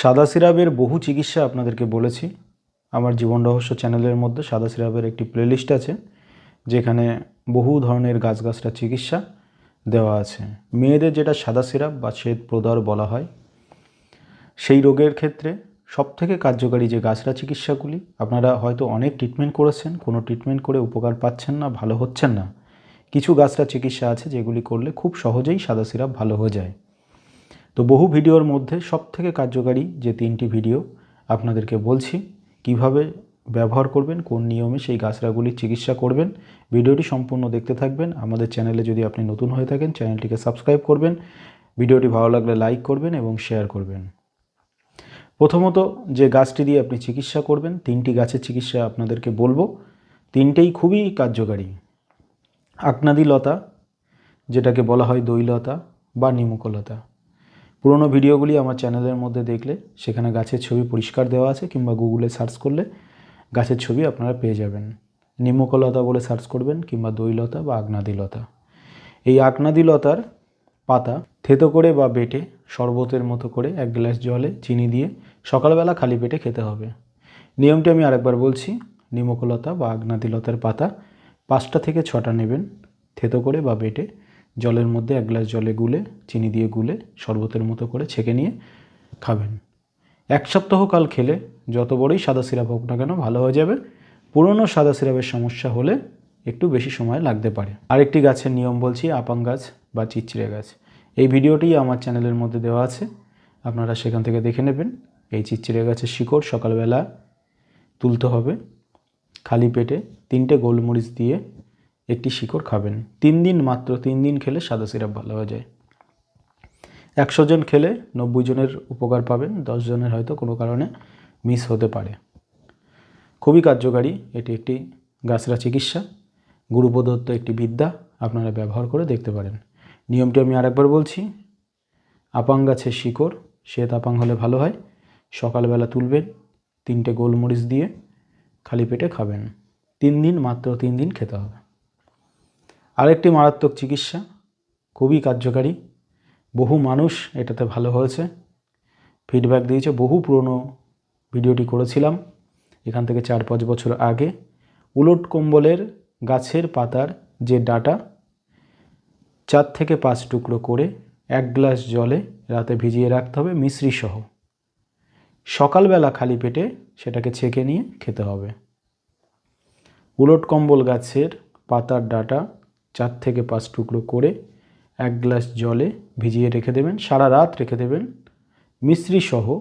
সাদা সিরাপের বহু চিকিৎসা আপনাদেরকে বলেছি। আমার জীবন রহস্য চ্যানেলের মধ্যে সাদা সিরাপের একটি প্লেলিস্ট আছে, যেখানে বহু ধরনের গাছগাছরা চিকিৎসা দেওয়া আছে। মেয়েদের যেটা সাদা সিরাপ বা শ্বেত প্রদর বলা হয়, সেই রোগের ক্ষেত্রে সবথেকে কার্যকারী যে গাছরা চিকিৎসাগুলি, আপনারা হয়তো অনেক ট্রিটমেন্ট করেছেন, কোনো ট্রিটমেন্ট করে উপকার পাচ্ছেন না, ভালো হচ্ছেন না। কিছু গাছরা চিকিৎসা আছে যেগুলি করলে খুব সহজেই সাদা সিরাপ ভালো হয়ে যায়। তো বহু ভিডিওর মধ্যে সবথেকে কার্যকারী যে তিনটি ভিডিও আপনাদেরকে বলছি, কীভাবে ব্যবহার করবেন, কোন নিয়মে সেই গাছরাগুলির চিকিৎসা করবেন, ভিডিওটি সম্পূর্ণ দেখতে থাকবেন। আমাদের চ্যানেলে যদি আপনি নতুন হয়ে থাকেন, চ্যানেলটিকে সাবস্ক্রাইব করবেন, ভিডিওটি ভালো লাগলে লাইক করবেন এবং শেয়ার করবেন। প্রথমত যে গাছটি দিয়ে আপনি চিকিৎসা করবেন, তিনটি গাছের চিকিৎসা আপনাদেরকে বলব। তিনটেই খুবই কার্যকারী। আকনাদি লতা যেটাকে বলা হয় দইলতা বা নিমুকলতা। পুরোনো ভিডিওগুলি আমার চ্যানেলের মধ্যে দেখলে, সেখানে গাছের ছবি পরিষ্কার দেওয়া আছে কিংবা গুগলে সার্চ করলে গাছের ছবি আপনারা পেয়ে যাবেন। নিমকলতা বলে সার্চ করবেন কিংবা দইলতা বা আগ্নাদিলতা। এই আগ্নাদিলতার পাতা থেতো করে বা বেটে শরবতের মতো করে এক গ্লাস জলে চিনি দিয়ে সকালবেলা খালি পেটে খেতে হবে। নিয়মটি আমি আরেকবার বলছি নিমকলতা বা আগ্নাদিলতার পাতা পাঁচটা থেকে ছটা নেবেন, থেতো করে বা বেটে জলের মধ্যে এক গ্লাস জলে গুলে, চিনি দিয়ে গুলে, শরবতের মতো করে ছেঁকে নিয়ে খাবেন। এক সপ্তাহ কাল খেলে যত বড়ই সাদা সিরাপ হোক না কেন ভালো হয়ে যাবে। পুরনো সাদা সিরাপের সমস্যা হলে একটু বেশি সময় লাগতে পারে। আরেকটি গাছের নিয়ম বলছি, আপাং গাছ বা চিচিড়ে গাছ। এই ভিডিওটি আমার চ্যানেলের মধ্যে দেওয়া আছে। আপনারা সেখান থেকে দেখে নেবেন। এই চিচিড়ে গাছের শিকড় সকালবেলা তুলতে হবে। খালি পেটে তিনটে গোলমরিচ দিয়ে একটি শিকড় খাবেন। তিন দিন মাত্র, তিন দিন খেলে সাদা সিরাপ ভালো হয়ে যায়। একশো জন খেলে নব্বই জনের উপকার পাবেন, দশ জনের হয়তো কোনো কারণে মিস হতে পারে। খুবই কার্যকারী, এটি একটি গাছরা চিকিৎসা। গুরু প্রদত্ত একটি বিদ্যা আপনারা ব্যবহার করে দেখতে পারেন। নিয়মটি আমি আরেকবার বলছি, আপাং গাছের শিকড়, শ্বেত আপাং হলে ভালো হয়। সকালবেলা তুলবেন, তিনটে গোলমরিচ দিয়ে খালি পেটে খাবেন। তিন দিন মাত্র, তিন দিন খেতে হবে। আরেকটি মারাত্মক চিকিৎসা, খুবই কার্যকারী। বহু মানুষ এটাতে ভালো হয়েছে। ফিডব্যাক দিয়েছে, বহু পুরনো ভিডিওটি করেছিলাম। এখান থেকে চার পাঁচ বছর আগে। উলট কম্বলের গাছের পাতার যে ডাটা, চার থেকে পাঁচ টুকরো করে এক গ্লাস জলে রাতে ভিজিয়ে রাখতে হবে মিশ্রি সহ সকালবেলা খালি পেটে সেটাকে ছেঁকে নিয়ে খেতে হবে। উলট কম্বল গাছের পাতার ডাটা চার থেকে পাঁচ টুকরো করে এক গ্লাস জলে ভিজিয়ে রেখে দেবেন, সারা রাত রেখে দেবেন। মিশ্রি সহ